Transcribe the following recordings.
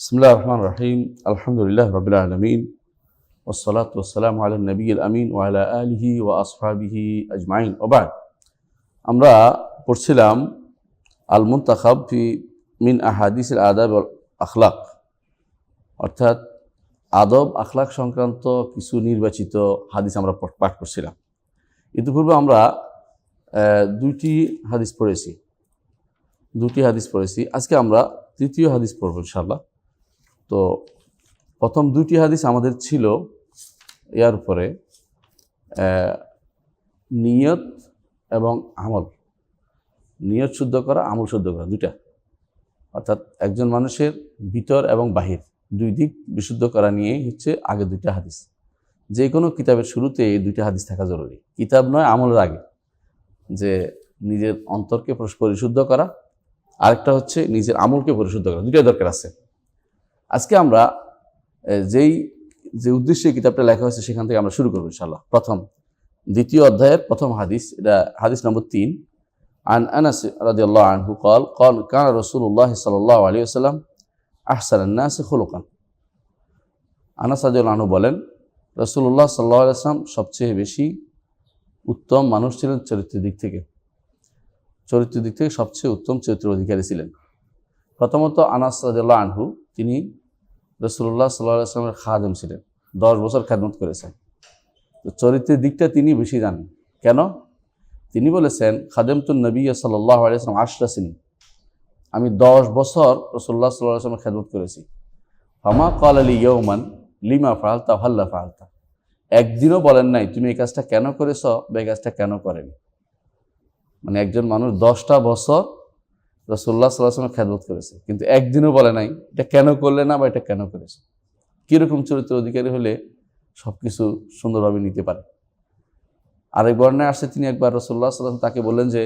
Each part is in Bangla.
বিসমুল্লাহ রহমান রহিম আলহামদুলিল্লাহ রবিল আলমিন ওসলাত ওসালাম আলম নবীল আমিন আলা আলহি ও আসফাবিহি আজমাইন ওবায় আমরা পড়ছিলাম আলমুন মুন্তাখাব ফি মিন আহাদিস আদাব আখলাক অর্থাৎ আদব আখলাক সংক্রান্ত কিছু নির্বাচিত হাদিস আমরা পাঠ করছিলাম। ইতিপূর্বে আমরা দুইটি হাদিস পড়েছি। দুটি হাদিস পড়েছি। আজকে আমরা তৃতীয় হাদিস পড়ব ইনশাল্লাহ তো প্রথম দুইটি হাদিস আমাদের ছিল উপরে আহ, নিয়ত এবং আমল। নিয়ত শুদ্ধ করা আমল শুদ্ধ করা দুইটা। অর্থাৎ একজন মানুষের ভিতর এবং বাহির দুই দিক বিশুদ্ধ করা নিয়েই হচ্ছে আগে দুইটা হাদিস। যে কোনো কিতাবের শুরুতে এই দুইটা হাদিস থাকা জরুরি। কিতাব নয় আমলের আগে। যে নিজের অন্তরকে পরিশুদ্ধ করা আরেকটা হচ্ছে নিজের আমলকে পরিশুদ্ধ করা দুইটা দরকার আছে। আজকে আমরা এ, যেই যে উদ্দেশ্যে কিতাবটা লেখা হয়েছে সেখান থেকে আমরা শুরু করবো ইনশাল্লাহ প্রথম দ্বিতীয় অধ্যায়ের প্রথম হাদিস এটা হাদিস নম্বর তিন عن أنس رضي الله عنه قال قال كان رسول الله صلى الله عليه وسلم أحسن الناس خلقا আনাস রাদিয়াল্লাহু আনহু বলেন রসুল্লাহ সাল্লাহ আসলাম সবচেয়ে বেশি উত্তম মানুষ ছিলেন চরিত্রের দিক থেকে চরিত্রের দিক থেকে সবচেয়ে উত্তম চরিত্রের অধিকারী ছিলেন প্রথমত আনাস রাদিয়াল্লাহু আনহু তিনি রসুল্লাহ সাল্লাহ আসলামের খাদেম ছিলেন। দশ বছর খেদমত করেছেন। তো চরিত্রের দিকটা তিনি বেশি জানেন। কেন? তিনি বলেছেন খাদেমতুল নবী সাল্লাহ আলিয়াল্লাম আশরা সিনি। আমি দশ বছর রসুল্লাহ সাল্লাহ খেদমত করেছি। ফামা কল আলী ইয়ৌমান লিমা ফালতা হাল্লা ফালতা একদিনও বলেন নাই, তুমি এই কাজটা কেন করেছ বা এই কাজটা কেন করেনি? মানে একজন মানুষ দশটা বছর রসুল্লাহ সাল্লাহ আসলামের খেদমত করেছে। কিন্তু একদিনও বলে নাই, এটা কেন করলে না বা এটা কেন করেছে? কীরকম চরিত্র অধিকারী হলে সব কিছু সুন্দরভাবে নিতে পারে? আরেক বর্ণায় আসছে তিনি একবার রসুল্লাহ সাল্লাম তাকে বললেন যে,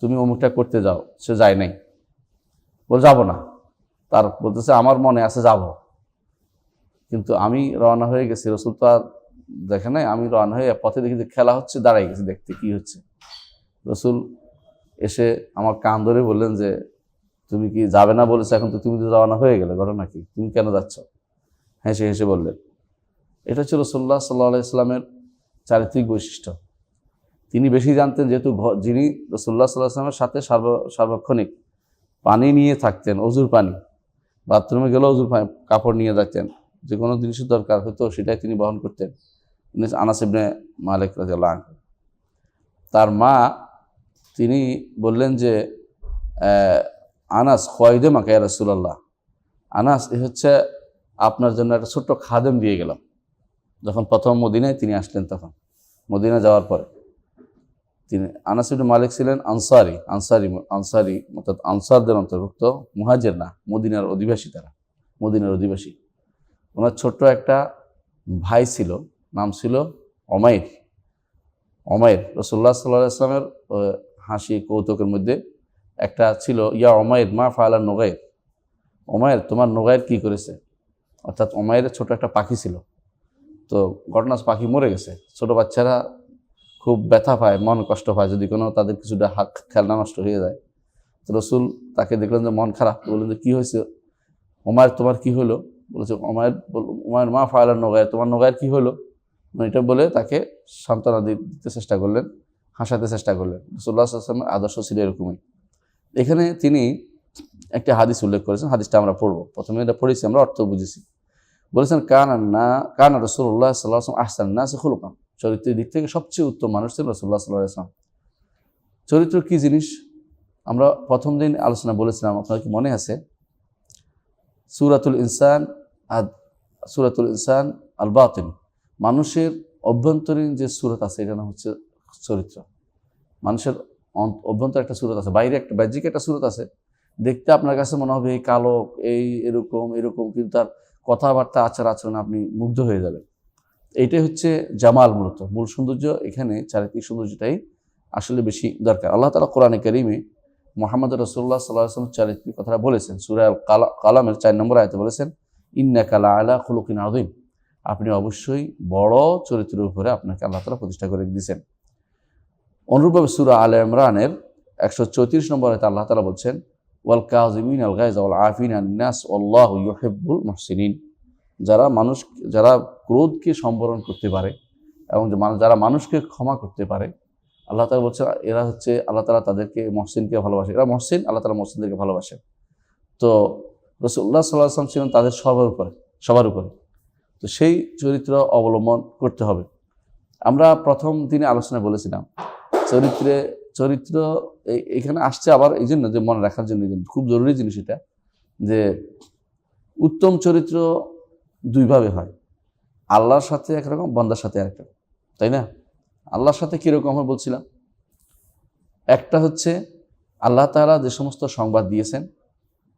তুমি অমুকটা করতে যাও, সে যায় নাই। বল, যাব না। তার বলতেছে, আমার মনে আছে, যাব। কিন্তু আমি রওনা হয়ে গেছি, রসুল তো আর দেখে নাই, আমি রওনা হয়ে পথে দেখি যে খেলা হচ্ছে দাঁড়াই গেছি, দেখতে কি হচ্ছে। রসুল এসে আমার কান ধরে বললেন যে, তুমি কি যাবে না বলেছ এখন? তো তুমি তো রওনা হয়ে গেলে, ঘটনা কি? তুমি কেন যাচ্ছ? হেসে হেসে বললেন, এটা ছিল রসুল্লাহ সাল্লাহ ইসলামের চারিত্রিক বৈশিষ্ট্য। তিনি বেশি জানতেন যেহেতু যিনি রসুল্লাহ সাল্লাহ আসলামের সাথে সার্ব, সার্বক্ষণিক পানি নিয়ে থাকতেন, অজুর পানি। বাথরুমে গেলেও অজুর পানি, কাপড় নিয়ে যাচ্ছেন যে কোনো জিনিসের দরকার হতো সেটাই তিনি বহন করতেন। তিনি আনাস ইবনে মালিক রাজিয়াল্লাহু আনহু। তার মা তিনি বললেন যে আনাস খোয়াইদে মাকে রসুল্লাহ আনাস এ হচ্ছে আপনার জন্য একটা ছোট্ট খাদেম দিয়ে গেলাম। যখন প্রথম মদিনায় তিনি আসলেন তখন মদিনা যাওয়ার পরে। তিনি আনাসিবুল মালিক ছিলেন আনসারি আনসারি আনসারি অর্থাৎ আনসারদের অন্তর্ভুক্ত মুহাজের না মদিনার অধিবাসী তারা মদিনার অধিবাসী। ওনার ছোট্ট একটা ভাই ছিল নাম ছিল অমাইর অমাইর রসুল্লাহ সাল্লাহ আসলামের আহ, হাসি কৌতুকের মধ্যে একটা ছিল, ইয়া অমায়ের মা ফায়ালা নোগায়ের অমায়ের তোমার নোগায়ের কি করেছে? অর্থাৎ অমায়ের ছোট একটা পাখি ছিল। তো ঘটনা পাখি মরে গেছে। ছোট বাচ্চারা খুব ব্যথা পায়, মন কষ্ট পায়। যদি কোনো তাদের কিছুটা হাত খেলনা নষ্ট হয়ে যায়, তো রসুল তাকে দেখলেন যে মন খারাপ। বললেন যে, কী হয়েছে? ওমায়ের তোমার কি হলো? বলেছে ওমায়ের ওমায়ের মা ফায়ালার নোগায়ের তোমার নোগায়ের কি হলো? এটা বলে তাকে সান্ত্বনা দিতে চেষ্টা করলেন। হাসাতে চেষ্টা করলেন। রসুল্লাহ আসলামের আদর্শ ছিল এরকমই। এখানে তিনি একটা হাদিস উল্লেখ করেছেন, হাদিসটা আমরা পড়ব। প্রথমে এটা পড়েছি, আমরা অর্থ বুঝেছি। বলেছেন, কান না, কান রসুল্লাহ সাল্লাহ আসলাম আহসান না খুলকাম চরিত্রের দিক থেকে সবচেয়ে উত্তম মানুষ ছিল রসুল্লাহ সাল্লাহ আসলাম চরিত্র কি জিনিস? আমরা প্রথম দিন আলোচনা বলেছিলাম, আপনার কি মনে আছে? সুরাতুল ইনসান আদ, সুরাতুল ইনসান আল বাতিন মানুষের অভ্যন্তরীণ যে সুরত আছে এটা হচ্ছে চরিত্র। মানুষের অভ্যন্তর একটা সুরত আছে, বাইরে একটা বাহ্যিক একটা সুরত আছে। দেখতে আপনার কাছে মনে হবে এই কালো, এই এরকম এরকম, কিন্তু তার কথাবার্তা, আচার আচরণ আপনি মুগ্ধ হয়ে যাবেন। এইটাই হচ্ছে জামাল মূলত। মূল সৌন্দর্য এখানে, চারিত্রিক সৌন্দর্যটাই আসলে বেশি দরকার। আল্লাহ তালা কোরআনে করিমে মোহাম্মদ রসুল্লাহ সাল্লাহ চারিত্রিক কথাটা বলেছেন। সুরায় কালা কালামের চার নম্বর আয়তে বলেছেন ইন্না কালা আলা খুলকিন আদিম আপনি অবশ্যই বড় চরিত্রের উপরে আপনাকে আল্লাহ তালা প্রতিষ্ঠা করে দিয়েছেন। অনুরূপভাবে সুরা আল ইমরানের একশো চৌত্রিশ নম্বর আল্লাহ তালা বলছেন, ওয়াল কাজিমিন আল গাইজ ওয়াল আফিন আন্নাস আল্লাহ ইউহিব্বুল মুহসিনিন। যারা মানুষ, যারা ক্রোধকে সম্বরণ করতে পারে এবং যারা মানুষকে ক্ষমা করতে পারে, আল্লাহ তালা বলছেন, এরা হচ্ছে আল্লাহ তালা তাদেরকে মহসিনকে ভালোবাসে। এরা মহসিন, আল্লাহ তালা মহসিনদেরকে ভালোবাসে। তো রসুল্লাহ সাল্লাহ আসলাম ছিলেন তাদের সবার উপরে সবার উপরে। তো সেই চরিত্র অবলম্বন করতে হবে। আমরা প্রথম দিনে আলোচনায় বলেছিলাম চরিত্রে, চরিত্র এখানে আসছে আবার এই জন্য যে মনে রাখার জন্য খুব জরুরি জিনিস এটা যে উত্তম চরিত্র দুইভাবে হয়। আল্লাহর সাথে একরকম, বন্দার সাথে আরেক রকম তাই না? আল্লাহর সাথে কীরকম হয় বলছিলাম? একটা হচ্ছে আল্লাহ তাআলা যে সমস্ত সংবাদ দিয়েছেন,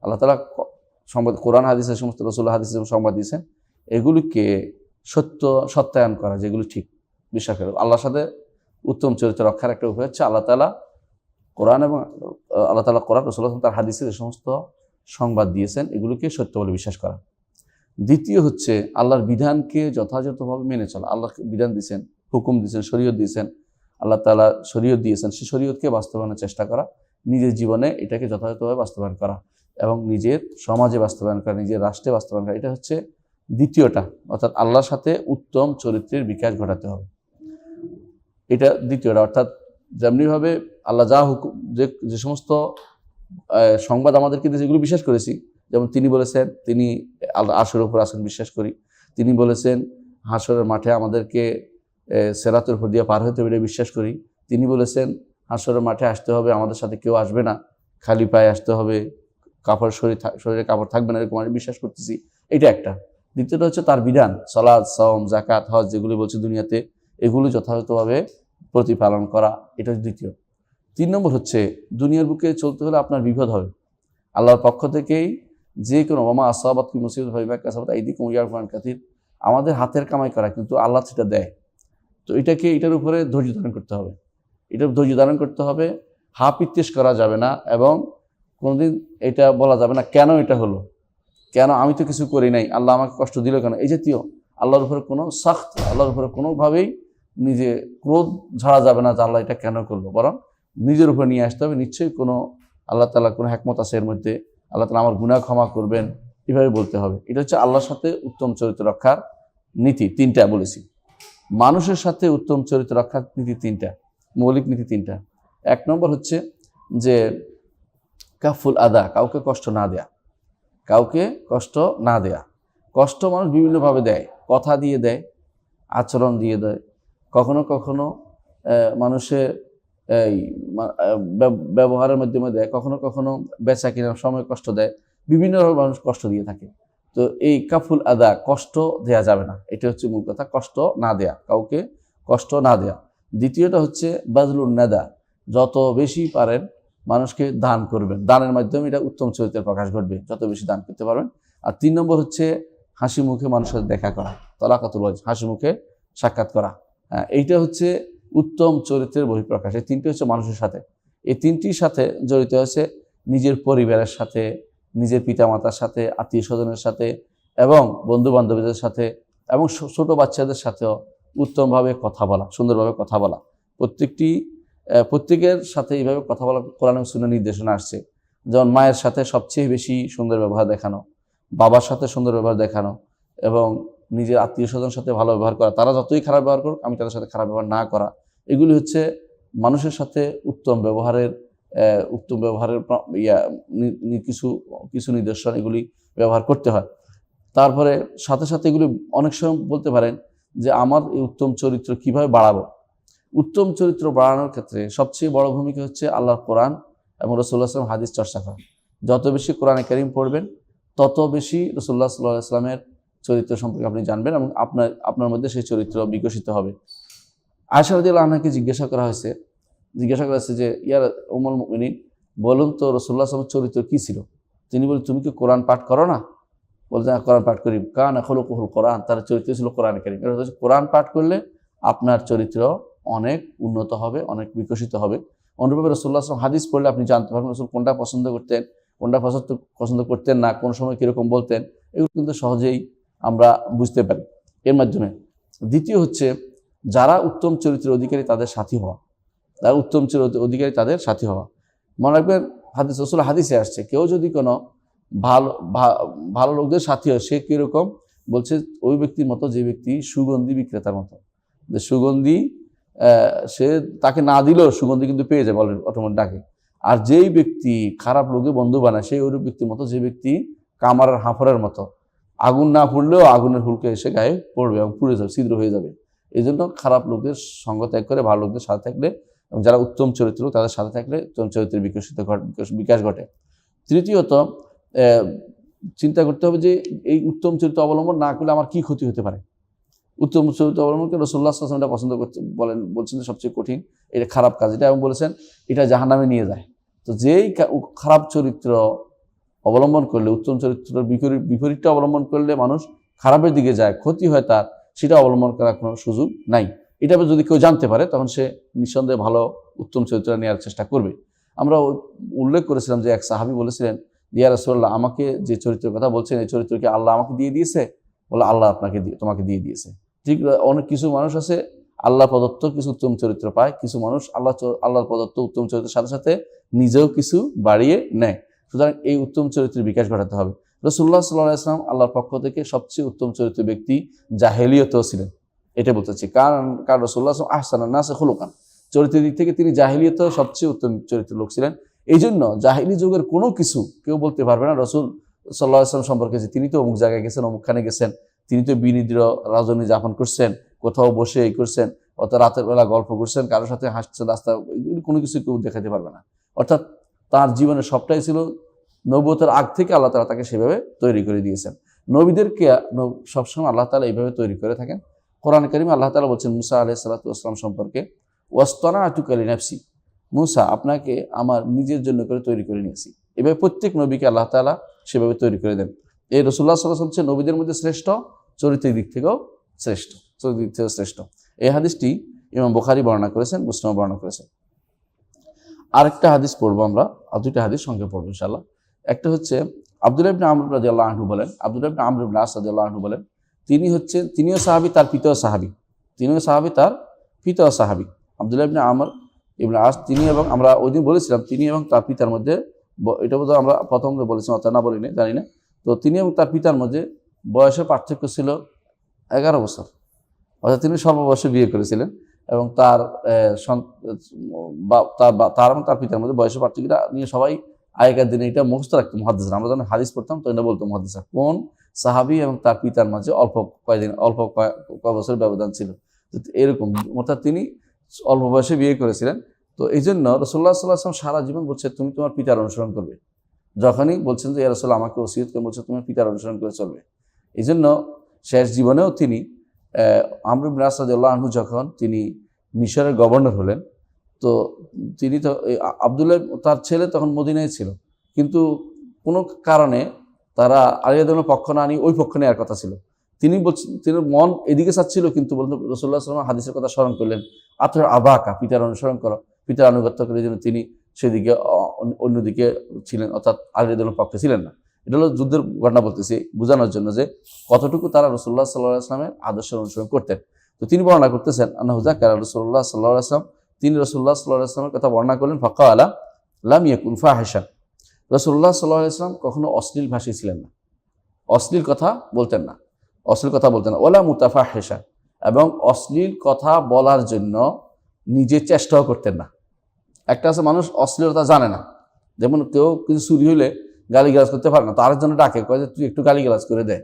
আল্লাহ তাআলা ক- সংবাদ, কোরআন হাদিসের সমস্ত রসুল্লাহ হাদিসের সংবাদ দিয়েছেন, এগুলিকে সত্য সত্যায়ন করা, যেগুলি ঠিক, বিশ্বাস করে। আল্লাহর সাথে উত্তম চরিত্র রক্ষার একটা উপায় হচ্ছে আল্লাহ তালা কোরআন এবং আল্লাহ তালা কোরআন রসুল্লাহ তার হাদিসে যে সমস্ত সংবাদ দিয়েছেন, এগুলোকে সত্য বলে বিশ্বাস করা। দ্বিতীয় হচ্ছে আল্লাহর বিধানকে যথাযথভাবে মেনে চলা। আল্লাহ বিধান দিয়েছেন, হুকুম দিয়েছেন, শরীয়ত দিয়েছেন। আল্লাহ তালা শরীয়ত দিয়েছেন, সে শরীয়তকে বাস্তবায়নের চেষ্টা করা। নিজের জীবনে এটাকে যথাযথভাবে বাস্তবায়ন করা এবং নিজের সমাজে বাস্তবায়ন করা, নিজের রাষ্ট্রে বাস্তবায়ন করা। এটা হচ্ছে দ্বিতীয়টা। অর্থাৎ আল্লাহর সাথে উত্তম চরিত্রের বিকাশ ঘটাতে হবে। এটা দ্বিতীয়টা, অর্থাৎ যেমনিভাবে আল্লাহ যা হুকুম, যে যে সমস্ত সংবাদ আমাদেরকে দিয়েছে, এগুলো বিশ্বাস করেছি। যেমন তিনি বলেছেন, তিনি আল্লাহ আশুর উপর আসেন, বিশ্বাস করি। তিনি বলেছেন, হাসরের মাঠে আমাদেরকে সেরাতের উপর দিয়ে পার হতে এটা বিশ্বাস করি। তিনি বলেছেন, হাসরের মাঠে আসতে হবে, আমাদের সাথে কেউ আসবে না। খালি পায়ে আসতে হবে, কাপড় শরীর শরীরে কাপড় থাকবে না, এরকম আমি বিশ্বাস করতেছি। এটা একটা। দ্বিতীয়টা হচ্ছে তার বিধান সালাদ সওম জাকাত হজ, যেগুলি বলছে দুনিয়াতে এগুলো যথাযথভাবে প্রতিপালন করা, এটা দ্বিতীয়। তিন নম্বর হচ্ছে, দুনিয়ার বুকে চলতে হলে আপনার বিপদ হবে। আল্লাহর পক্ষ থেকেই যে কোনো মামা আসাবাদ কি মুসিবত ভাইবা কাসাবাদ এই দিকে ইয়ার কোরআন কাতির আমাদের হাতের কামাই করা, কিন্তু আল্লাহ সেটা দেয়। তো এটাকে, এটার উপরে ধৈর্য ধারণ করতে হবে। এটা ধৈর্য ধারণ করতে হবে হা পিত্তেশ করা যাবে না এবং কোনোদিন এটা বলা যাবে না, কেন এটা হলো? কেন আমি তো কিছু করি নাই? আল্লাহ আমাকে কষ্ট দিল কেন? এই জাতীয়, আল্লাহর উপরে কোনো সাখত, আল্লাহর উপরে কোনোভাবেই নিজে ক্রোধ ঝাড়া যাবে না যে আল্লাহ এটা কেন করল। বরং নিজের উপরে নিয়ে আসতে হবে। নিশ্চয়ই কোনো আল্লাহ তালা কোনো হ্যাকমত আছে এর মধ্যে। আল্লাহ তালা আমার গুনাহ ক্ষমা করবেন। এভাবে বলতে হবে। এটা হচ্ছে আল্লাহর সাথে উত্তম চরিত্র রক্ষার নীতি তিনটা বলেছি। মানুষের সাথে উত্তম চরিত্র রক্ষার নীতি তিনটা। মৌলিক নীতি তিনটা। এক নম্বর হচ্ছে যে কাফুল আদা, কাউকে কষ্ট না দেয়া। কাউকে কষ্ট না দেয়া। কষ্ট মানুষ বিভিন্নভাবে দেয়। কথা দিয়ে দেয়, আচরণ দিয়ে দেয় কখনো কখনো মানুষের এই ব্যবহারের মাধ্যমে দেয়, কখনো কখনো বেচা কেনার সময় কষ্ট দেয় বিভিন্নভাবে মানুষ কষ্ট দিয়ে থাকে। তো এই কাফুল আদা, কষ্ট দেয়া যাবে না, এটা হচ্ছে মূল কথা, কষ্ট না দেয়া, কাউকে কষ্ট না দেয়া। দ্বিতীয়টা হচ্ছে বাজলুন নাদা, যত বেশি পারেন মানুষকে দান করবেন, দানের মাধ্যমে এটা উত্তম চরিত্রের প্রকাশ ঘটবে, যত বেশি দান করতে পারবেন। আর তিন নম্বর হচ্ছে হাসি মুখে মানুষের দেখা করা, তলাকাতুল হাসি মুখে সাক্ষাৎ করা। এইটা হচ্ছে উত্তম চরিত্রের বহিঃপ্রকাশ। এই তিনটি হচ্ছে মানুষের সাথে। এই তিনটির সাথে জড়িত হচ্ছে নিজের পরিবারের সাথে, নিজের পিতামাতার সাথে আত্মীয় স্বজনের সাথে এবং বন্ধু বান্ধবীদের সাথে এবং ছোট বাচ্চাদের সাথেও উত্তমভাবে কথা বলা, সুন্দরভাবে কথা বলা। প্রত্যেকটি প্রত্যেকের সাথে এইভাবে কথা বলা, কোরআন শুনে নির্দেশনা আসছে। যেমন মায়ের সাথে সবচেয়ে বেশি সুন্দর ব্যবহার দেখানো, বাবার সাথে সুন্দর ব্যবহার দেখানো এবং নিজের আত্মীয় স্বজনের সাথে ভালো ব্যবহার করা, তারা যতই খারাপ ব্যবহার করুক, আমি তাদের সাথে খারাপ ব্যবহার না করা। এগুলি হচ্ছে মানুষের সাথে উত্তম ব্যবহারের উত্তম ব্যবহারের ইয়া কিছু কিছু নিদর্শন এগুলি ব্যবহার করতে হয়। তারপরে সাথে সাথে এগুলি অনেক সময় বলতে পারেন যে, আমার এই উত্তম চরিত্র কীভাবে বাড়াবো? উত্তম চরিত্র বাড়ানোর ক্ষেত্রে সবচেয়ে বড় ভূমিকা হচ্ছে আল্লাহর কোরআন এবং রসুল্লাহ আসলাম হাদিস চর্চা করা। যত বেশি কোরআনে করিম পড়বেন, তত বেশি রসুল্লাহ সাল্লাহ আসলামের চরিত্র সম্পর্কে আপনি জানবেন এবং আপনার আপনার মধ্যে সেই চরিত্র বিকশিত হবে। আয়সা রাদিয়াল আনহাকে জিজ্ঞাসা করা হয়েছে জিজ্ঞাসা করা হয়েছে যে ইয়ার ওমল মিনিন বলুন তো রসুল্লাহ আসলামের চরিত্র কী ছিল? তিনি বলেন তুমি কি কোরআন পাঠ করো না? বলতে "হ্যাঁ, কোরআন পাঠ করি। কান এখন কুহুল কোরআন তার চরিত্র ছিল কোরআন হচ্ছে কোরআন পাঠ করলে আপনার চরিত্র অনেক উন্নত হবে অনেক বিকশিত হবে। অনুরূপে রসুল্লাহ আসলাম হাদিস পড়লে আপনি জানতে পারবেন রসুল কোনটা পছন্দ করতেন কোনটা পছন্দ পছন্দ করতেন না কোন সময় কীরকম বলতেন। এগুলো কিন্তু সহজেই আমরা বুঝতে পারি। এর মাধ্যমে। দ্বিতীয় হচ্ছে, যারা উত্তম চরিত্রের অধিকারী তাদের সাথী হওয়া। যারা উত্তম চরিত্রের অধিকারী তাদের সাথী হওয়া। মনে রাখবেন, হাদিস, রসুল হাদিসে আসছে, কেউ যদি কোনো ভালো ভালো লোকদের সাথী হয়, সে কীরকম? বলছে, ওই ব্যক্তির মতো যে ব্যক্তি সুগন্ধি বিক্রেতার মতো। যে সুগন্ধি সে তাকে না দিলেও সুগন্ধি কিন্তু পেয়ে যাবে অটোমেটিক ডাকে। আর যেই ব্যক্তি খারাপ লোকে বন্ধু বানায় সেই ওই ব্যক্তির মতো যে ব্যক্তি কামারের হাঁফরের মতো। আগুন না পড়লেও আগুনের হুলকে এসে গায়ে পড়বে এবং পুড়ে যাবে, ছিদ্র হয়ে যাবে। এই জন্য খারাপ লোকদের সঙ্গ ত্যাগ করে, ভালো লোকদের সাথে থাকলে এবং যারা উত্তম চরিত্র, তাদের সাথে থাকলে উত্তম চরিত্রের বিকশিত বিকাশ- ঘটে। তৃতীয়ত চিন্তা করতে হবে যে এই উত্তম চরিত্র অবলম্বন না করলে আমার কি ক্ষতি হতে পারে? উত্তম চরিত্র অবলম্বনকে রসুল্লাহ এটা পছন্দ করতে, বলেন, বলছেন যে সবচেয়ে কঠিন, এটা খারাপ কাজ। এটা এবং বলেছেন, এটা জাহান্নামে নিয়ে যায়। তো যেই খারাপ চরিত্র অবলম্বন করলে, উত্তম চরিত্রের বিপরীত বিপরীতটা অবলম্বন করলে মানুষ খারাপের দিকে যায়, ক্ষতি হয় তার, সেটা অবলম্বন করার কোনো সুযোগ নাই। এটা যদি কেউ জানতে পারে, তখন সে নিঃসন্দেহে ভালো, উত্তম চরিত্র নেওয়ার চেষ্টা করবে। আমরা উল্লেখ করেছিলাম যে এক সাহাবি বলেছিলেন, ইয়া রাসূলুল্লাহ, আমাকে যে চরিত্রের কথা বলছেন, এই চরিত্রকে আল্লাহ আমাকে দিয়ে দিয়েছে? বলে, আল্লাহ আপনাকে দিয়ে, তোমাকে দিয়ে দিয়েছে। ঠিক, অনেক কিছু মানুষ আছে আল্লাহ প্রদত্ত কিছু উত্তম চরিত্র পায়, কিছু মানুষ আল্লাহ আল্লাহর প্রদত্ত উত্তম চরিত্রের সাথে সাথে নিজেও কিছু বাড়িয়ে নেয়। সুতরাং এই উত্তম চরিত্রের বিকাশ ঘটাতে হবে। রসুল্লাহ সাল্লাহ ইসলাম আল্লাহর পক্ষ থেকে সবচেয়ে উত্তম চরিত্র ব্যক্তি জাহেলিয়তেও ছিলেন। এটা বলতেছি কারণ কারণ রসুল্লাহ আসলাম আহসান নাসে হলুকান চরিত্রের দিক থেকে তিনি জাহিলিয়তেও সবচেয়ে উত্তম চরিত্রের লোক ছিলেন। এই জন্য জাহিলি যুগের কোনো কিছু কেউ বলতে পারবে না। রসুল সাল্লাহ আসলাম সম্পর্কে যে তিনি তো অমুক জায়গায় গেছেন, অমুকখানে গেছেন, তিনি তো বিনিদ্র রাজনী যাপন করছেন, কোথাও বসে এই করছেন, অর্থাৎ রাতের বেলা গল্প করছেন কারোর সাথে হাসছেন, রাস্তা এগুলি কোনো কিছু কেউ দেখাতে পারবে না। অর্থাৎ তার জীবনে সবটাই ছিল নবতের আগ থেকে আল্লাহ তালা তাকে সেভাবে তৈরি করে দিয়েছেন। নবীদেরকে সবসময় আল্লাহ তালা এইভাবে তৈরি করে থাকেন। কোরআন করিম আল্লাহ তালা বলছেন, মুসা আলাহ সাল্লাতাম সম্পর্কে ওয়াস্তনা আতুকালী নাফসি মুসা আপনাকে আমার নিজের জন্য করে তৈরি করে নিয়েছি। এভাবে প্রত্যেক নবীকে আল্লাহ তালা সেভাবে তৈরি করে দেন। এই রসুল্লাহ সাল্লাহ হচ্ছে নবীদের মধ্যে শ্রেষ্ঠ, চরিত্রের দিক থেকেও শ্রেষ্ঠ, চরিত্রের দিক থেকেও শ্রেষ্ঠ। এই হাদিসটি ইমাম বুখারি বর্ণনা করেছেন মুসলিম বর্ণনা করেছেন। আরেকটা হাদিস পড়ব আমরা, আর দুইটা হাদিস সঙ্গে পড়ব ইনশাল্লাহ একটা হচ্ছে আব্দুল ইবনে আমর রাজি আল্লাহ আহনু বলেন আব্দুল ইবনে আমর ইবনে আহনু বলেন, তিনি হচ্ছেন তিনিও সাহাবি, তার পিতাও সাহাবি। তিনিও সাহাবি, তার পিতাও সাহাবি। আব্দুল ইবনে আমর ইবনে আস, তিনি এবং আমরা ওই দিন বলেছিলাম, তিনি এবং তার পিতার মধ্যে এটা বোধহয় আমরা প্রথম বলেছিলাম অর্থাৎ না বলিনি, জানি না। তো তিনি এবং তার পিতার মধ্যে বয়সের পার্থক্য ছিল এগারো বছর। অর্থাৎ তিনি স্বল্প বয়সে বিয়ে করেছিলেন। এবং তার তার এবং তার পিতার মধ্যে বয়সের পার্থক্যটা নিয়ে সবাই আগেকার দিনে এটা মুখস্থ রাখতো মহাদিস আমরা যখন হাদিস পড়তাম তো এটা বলতো মহাদিসা কোন সাহাবি এবং তার পিতার মাঝে অল্প কয়েকদিন অল্প কয় বছরের ব্যবধান ছিল? এরকম, অর্থাৎ তিনি অল্প বয়সে বিয়ে করেছিলেন। তো এই জন্য রসোল্লা সাল্লাহ আসলাম সারা জীবন বলছে, তুমি তোমার পিতার অনুসরণ করবে। যখনই বলছেন যে রসোল্লা আমাকে ওসিয়ত করে বলছে তোমার পিতার অনুসরণ করে চলবে। এই জন্য শেষ জীবনেও তিনি আমর রাসাদুল্লাহ আনহু যখন তিনি মিশরের গভর্নর হলেন, তো তিনি তো আবদুল্লাহ তার ছেলে তখন মদিনায় ছিল। কিন্তু কোনো কারণে তারা আলিয়াদের পক্ষ না নিয়ে ওই পক্ষ নেওয়ার কথা ছিল। তিনি বলছেন তিনি মন এদিকে চাচ্ছিল, কিন্তু বলতে রসুল্লাহ সাল্লাম হাদিসের কথা স্মরণ করলেন আপনার আবাকা, পিতার অনুসরণ করো, পিতার আনুগত্য করে যেন তিনি সেদিকে অন্যদিকে ছিলেন, অর্থাৎ আলিয়াদের পক্ষে ছিলেন না। এটা হলো যুদ্ধের ঘটনা বলতেছি, বোঝানোর জন্য যে কতটুকু তারা রসুল্লাহ সাল্লাহ আসলামের আদর্শের অনুসরণ করতেন। তো তিনি বর্ণনা করতেছেন আন্নাহুজা কারা রসুল্লাহ সাল্লাহ আসলাম তিনি রসুল্লাহ সাল্লাহ আসলামের কথা বর্ণনা করলেন ফাঁকা আলা লাম ইয়াকুন ফাহেসান রসুল্লাহ সাল্লাহ আসলাম কখনো অশ্লীল ভাষী ছিলেন না। অশ্লীল কথা বলতেন না। অশ্লীল কথা বলতেন না। ওলা মুতাফা হেসা এবং অশ্লীল কথা বলার জন্য নিজে চেষ্টাও করতেন না। একটা আছে, মানুষ অশ্লীলতা জানে না। যেমন কেউ কিছু চুরি হইলে গালিগালাজ করতে পারে না। তার জন্য ডাকে, কয় যে, তুই একটু গালিগালাজ করে দে।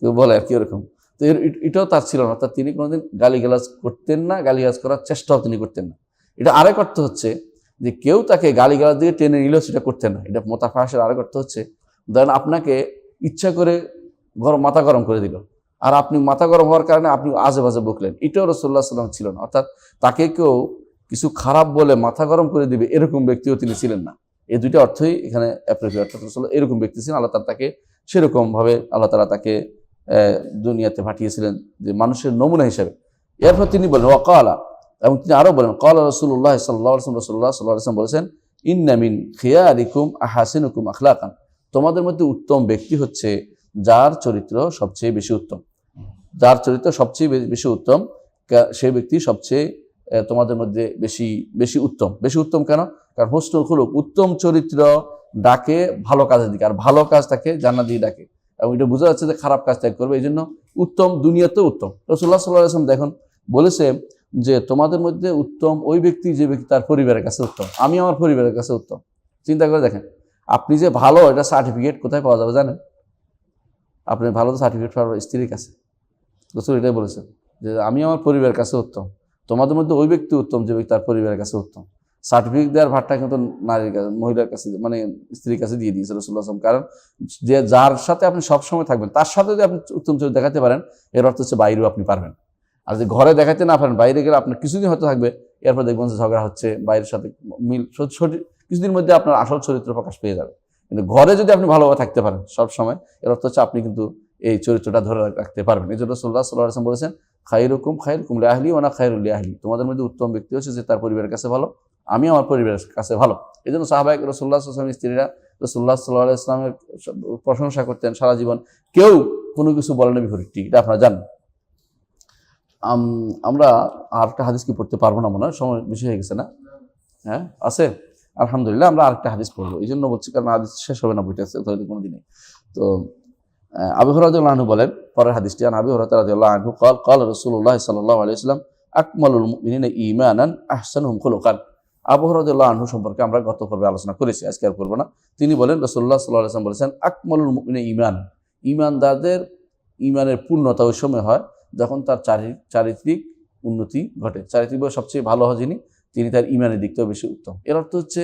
কেউ বলে, আর কি ওরকম? তো এটাও তার ছিল না। অর্থাৎ তিনি কোনোদিন গালিগালাজ করতেন না, গালিগালাজ করার চেষ্টাও তিনি করতেন না। এটা আরেক অর্থ হচ্ছে যে, কেউ তাকে গালিগালাজ দিয়ে টেনে নিলেও সেটা করতেন না। এটা মোতাফাহাসের আরেক অর্থ হচ্ছে, ধরেন আপনাকে ইচ্ছা করে গরম, মাথা গরম করে দিল। আর আপনি মাথা গরম হওয়ার কারণে আপনি আজে বাজে বকলেন। এটাও রসুল্লাহ সাল্লাম ছিল না। অর্থাৎ তাকে কেউ কিছু খারাপ বলে মাথা গরম করে দিবে, এরকম ব্যক্তিও তিনি ছিলেন না। এই দুইটা অর্থই এখানে এরকম ব্যক্তি ছিলেন, আল্লাহ তালা তাকে সেরকমভাবে আল্লাহ তালা তাকে দুনিয়াতে পাঠিয়েছিলেন যে মানুষের নমুনা হিসাবে। এরপর তিনি বলেন, ওয়াকালা এবং তিনি আরও বলেন, কলা রসুল্লাহ সাল্লাহ রসুল্লাহ সাল্লাহ বলেছেন ইন্নামিন খিয়ারিকুম আহাসিনুকুম আখলাকান তোমাদের মধ্যে উত্তম ব্যক্তি হচ্ছে যার চরিত্র সবচেয়ে বেশি উত্তম। যার চরিত্র সবচেয়ে বেশি উত্তম সে ব্যক্তি সবচেয়ে তোমাদের মধ্যে বেশি বেশি উত্তম। বেশি উত্তম কেন? কারণ হোস্টল খুলুক, উত্তম চরিত্র ডাকে ভালো কাজের দিকে, আর ভালো কাজ তাকে জান্নাত দিয়ে ডাকে। এবং এটা বোঝা যাচ্ছে যে খারাপ কাজ ত্যাগ করবে, এই জন্য উত্তম দুনিয়াতেও উত্তম। রসুল্লাহ সাল্লাহ আসলাম দেখুন, বলেছে যে তোমাদের মধ্যে উত্তম ওই ব্যক্তি, যে ব্যক্তি তার পরিবারের কাছে উত্তম। আমি আমার পরিবারের কাছে উত্তম। চিন্তা করে দেখেন, আপনি যে ভালো, এটা সার্টিফিকেট কোথায় পাওয়া যাবে জানেন? আপনি ভালো সার্টিফিকেট পাওয়া স্ত্রীর কাছে। রসুল এটাই বলেছেন যে আমি আমার পরিবারের কাছে উত্তম। তোমাদের মধ্যে ওই ব্যক্তি উত্তম, যে ব্যক্তি তার পরিবারের কাছে উত্তম। সার্টিফিকেট দেওয়ার ভারটা কিন্তু নারীর কাছে, মহিলার কাছে মানে স্ত্রীর কাছে দিয়ে দিয়েছে রসুল্লাহ আসলাম কারণ যে যার সাথে আপনি সবসময় থাকবেন, তার সাথে যদি আপনি উত্তম চরিত্র দেখাতে পারেন, এর অর্থ হচ্ছে বাইরেও আপনি পারবেন। আর যদি ঘরে দেখাতে না পারেন, বাইরে গেলে আপনার কিছুদিন হয়তো থাকবে, এরপর দেখবেন যে ঝগড়া হচ্ছে, বাইরের সাথে মিল কিছুদিন মধ্যে আপনার আসল চরিত্র প্রকাশ পেয়ে যাবে। কিন্তু ঘরে যদি আপনি ভালোভাবে থাকতে পারেন সব সময় এর অর্থ হচ্ছে আপনি কিন্তু এই চরিত্রটা ধরে রাখতে পারবেন। এই জন্য সোল্লাহ সাল্লাহ আসলাম বলেছেন খাইরুকুম খাইরুকুম লিয়াহলি ওনা খাইরুল লিয়াহলি তোমাদের মধ্যে উত্তম ব্যক্তি হচ্ছে যে তার পরিবারের কাছে ভালো, আমি আমার পরিবারের কাছে ভালো। এই জন্য সাহাবাহিক রসুল্লাহ আসলামের স্ত্রীরা রসুল্লাহ সাল্লাহ ইসলামের প্রশংসা করতেন সারা জীবন। কেউ কোনো কিছু বলেন বিপরীতটি এটা আপনারা জানেন। আমরা আর একটা হাদিস কি পড়তে পারব না মনে হয়? সময় বেশি হয়ে গেছে না? হ্যাঁ আছে? আলহামদুলিল্লাহ আমরা আরেকটা হাদিস পড়ব। এই জন্য বলছি কারণ হাদিস শেষ হবে না, বইটা আছে কোনো দিনে তো আবু হরাদুল্লাহ আনহু বলেন, পরের হাদিসটি, আন আবু হরাদুল্লাহ আনহু কল কল রসুল্লাহ সাল্লাহ আলাইসলাম আকমালুল মিনিন ইমান আহসান হুম খুলকান। আবু হরাদুল্লাহ আনহু সম্পর্কে আমরা গত পর্বে আলোচনা করেছি, আজকে আর করব না। তিনি বলেন রসুল্লাহ সাল্লাহ আলাইসলাম বলেছেন, আকমালুল মিনে ইমান ইমানদারদের ইমানের পূর্ণতা ওই সময় হয় যখন তার চারি, চারিত্রিক উন্নতি ঘটে। চারিত্রিক সবচেয়ে ভালো হয় যিনি, তিনি তার ইমানের দিকটাও বেশি উত্তম। এর অর্থ হচ্ছে,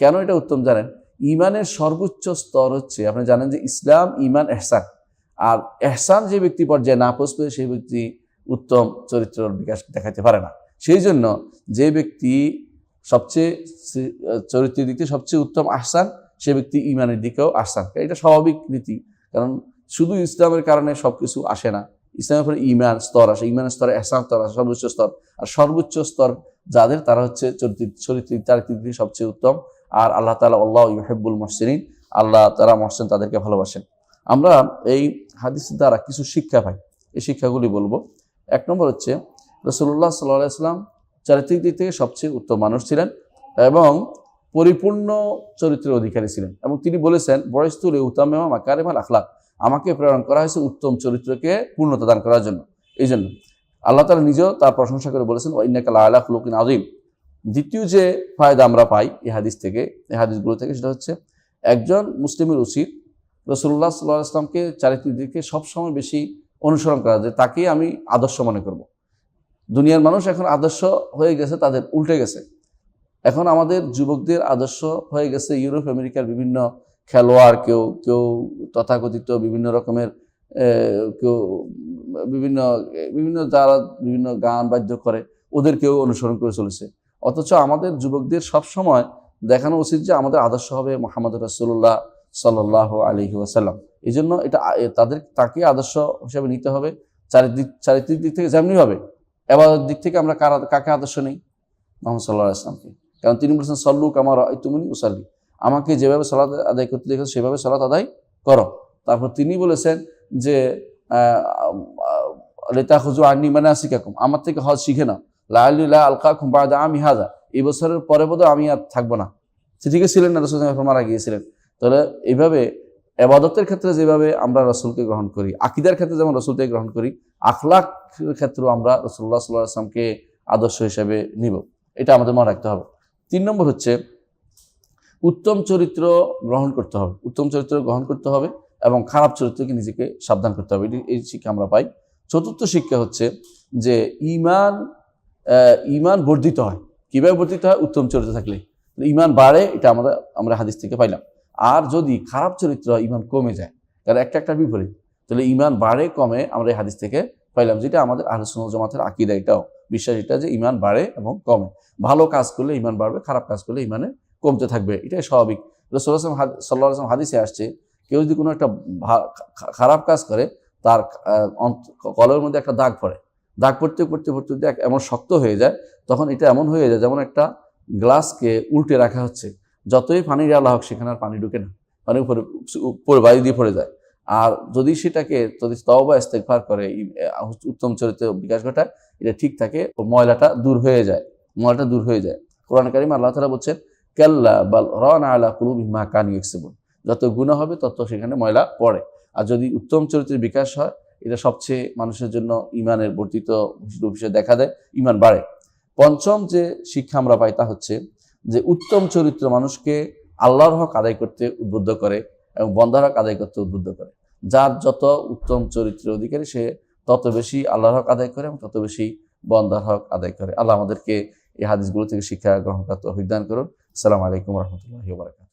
কেন এটা উত্তম জানেন? ইমানের সর্বোচ্চ স্তর হচ্ছে, আপনি জানেন যে ইসলাম, ইমান, এহসান। আর এহসান যে ব্যক্তি পর্যায়ে না পৌঁছবে সেই ব্যক্তি উত্তম চরিত্রের বিকাশ দেখাতে পারে না। সেই জন্য যে ব্যক্তি সবচেয়ে চরিত্রের দিক সবচেয়ে উত্তম আহসান, সে ব্যক্তি ইমানের দিকেও আহসান। এটা স্বাভাবিক নীতি। কারণ শুধু ইসলামের কারণে সব কিছু আসে না। ইসলামের পরে ইমান স্তর আসে, ইমানের স্তরে, এহসান স্তর আসে, সর্বোচ্চ স্তর। আর সর্বোচ্চ স্তর যাদের, তারা হচ্ছে চরিত্র চরিত্রিক চারিত্রিক সবচেয়ে উত্তম আর আল্লাহ তালা আল্লাহ ইহেব্বুল মহসিন আল্লাহ তারা মহসেন তাদেরকে ভালোবাসেন। আমরা এই হাদিসের দ্বারা কিছু শিক্ষা পাই। এই শিক্ষাগুলি বলব। এক নম্বর হচ্ছে রসুল্লাহ সাল্লাহ ইসলাম চারিত্রিক দিক থেকে সবচেয়ে উত্তম মানুষ ছিলেন এবং পরিপূর্ণ চরিত্রের অধিকারী ছিলেন। এবং তিনি বলেছেন বয়স্তুল উত্তমেমা মাকারেমাল আখলাক। আমাকে প্রেরণ করা হয়েছে উত্তম চরিত্রকে পূর্ণতা দান করার জন্য। এই জন্য আল্লাহ তালা নিজেও তার প্রশংসা করে বলেছেন ওয়াইনাকাল আল্লাহ ফুলকিন আজিম দ্বিতীয় যে ফায়দা আমরা পাই এই হাদিস থেকে, এই হাদিসগুলো থেকে সেটা হচ্ছে একজন মুসলিমের উচিত রসুল্লাহ সাল্লাহ আসলামকে চারিত্রিক দিকে সবসময় বেশি অনুসরণ করা যায় তাকেই আমি আদর্শ মনে করব। দুনিয়ার মানুষ এখন আদর্শ হয়ে গেছে, তাদের উল্টে গেছে। এখন আমাদের যুবকদের আদর্শ হয়ে গেছে ইউরোপ, আমেরিকার বিভিন্ন খেলোয়াড়, কেউ কেউ তথাকথিত বিভিন্ন রকমের কেউ বিভিন্ন বিভিন্ন যারা বিভিন্ন গান বাদ্য করে ওদের কেউ অনুসরণ করে চলেছে। অথচ আমাদের যুবকদের সব সময় দেখানো উচিত যে আমাদের আদর্শ হবে মোহাম্মদ রাসুল্লাহ সাল্লাহ আলহি ওয়াসাল্লাম। এই জন্য এটা তাদের, তাকে আদর্শ হিসেবে নিতে হবে। চারিদিক, চারিত্রিক দিক থেকে যেমনি হবে এবার দিক থেকে আমরা কারা, কাকে আদর্শ নেই? মোহাম্মদ সাল্লাহ ইসলামকে কারণ তিনি বলছেন সল্লুক আমার তুমি উসাল্লি। আমাকে যেভাবে সালাদ আদায় করতে দেখেছ, সেভাবে সালাত আদায় করো। তারপর তিনি বলেছেন যে লেতা খুজু আনি মানে আসি কাকুম আমার থেকে হজ শিখে না লাল্লা আলকা খুম্বাদা আমি হাজা। এই বছরের পরে বোধ আমি আর থাকব না। চিঠিকে ছিলেন না, রসুল মারা গিয়েছিলেন। তাহলে এইভাবে এবাদতের ক্ষেত্রে যেভাবে আমরা রসুলকে গ্রহণ করি, আকিদার ক্ষেত্রে যেমন রসুলকে গ্রহণ করি আখলাক ক্ষেত্রেও আমরা রসুল্লাহ সাল্লাহ আসলামকে আদর্শ হিসেবে নিব। এটা আমাদের মনে রাখতে হবে। তিন নম্বর হচ্ছে উত্তম চরিত্র গ্রহণ করতে হবে। উত্তম চরিত্র গ্রহণ করতে হবে এবং খারাপ চরিত্রকে নিজেকে সাবধান করতে হবে। এটি- এই শিক্ষা আমরা পাই। চতুর্থ শিক্ষা হচ্ছে যে ইমান ইমান বর্ধিত হয়। কীভাবে বর্ধিত হয়? উত্তম চরিত্র থাকলে। ইমান বাড়ে, এটা আমরা আমরা হাদিস থেকে পাইলাম। আর যদি খারাপ চরিত্র ইমান কমে যায় কারণ একটা একটা বিপরীত। তাহলে ইমান বাড়ে, কমে, আমরা এই হাদিস থেকে পাইলাম যেটা আমাদের আলোচনা জমাতের আকিদা এটাও। বিশ্বাস এটা যে ইমান বাড়ে এবং কমে। ভালো কাজ করলে ইমান বাড়বে, খারাপ কাজ করলে ইমানে কমতে থাকবে, এটাই স্বাভাবিক। রসুল আসলাম সাল্লাহ আসলাম হাদিসে আসছে, কেউ যদি কোনো একটা খারাপ কাজ করে, তার কলের মধ্যে একটা দাগ পড়ে দাগ পড়তে পড়তে পড়তে পড়তে এমন শক্ত হয়ে যায়, তখন এটা এমন হয়ে যায় যেমন একটা গ্লাসকে উল্টে রাখা হচ্ছে। যতই পানি ডালা হোক, সেখানে আর পানি ঢুকে না। পানি উপরে উপরে বায়ু দিয়ে পড়ে যায়। আর যদি সেটাকে, যদি তওবা, ইস্তেগফার করে উত্তম চরিত্র বিকাশ ঘটায়, এটা ঠিক থাকে ময়লাটা দূর হয়ে যায়। ময়লাটা দূর হয়ে যায়। কোরআন কারিম আল্লাহ তালা বলছেন, কাল্লা বাল রন আলা কুলু মা কান ইউকসিবুন যত গুণা হবে, তত সেখানে ময়লা পড়ে। আর যদি উত্তম চরিত্রের বিকাশ হয় এটা সবচেয়ে মানুষের জন্য ইমানের বর্ধিত হিসেবে দেখা দেয়, ইমান বাড়ে। পঞ্চম যে শিক্ষা আমরা পাই তা হচ্ছে যে উত্তম চরিত্র মানুষকে আল্লাহর হক আদায় করতে উদ্বুদ্ধ করে এবং বন্দার হক আদায় করতে উদ্বুদ্ধ করে। যার যত উত্তম চরিত্রের অধিকারী সে তত বেশি আল্লাহর হক আদায় করে এবং তত বেশি বন্দার হক আদায় করে। আল্লাহ আমাদেরকে এই হাদিসগুলো থেকে শিক্ষা গ্রহণ করতে অভিজ্ঞান করুন। আসসালামু আলাইকুম রহমতুল্লাহ বারকাত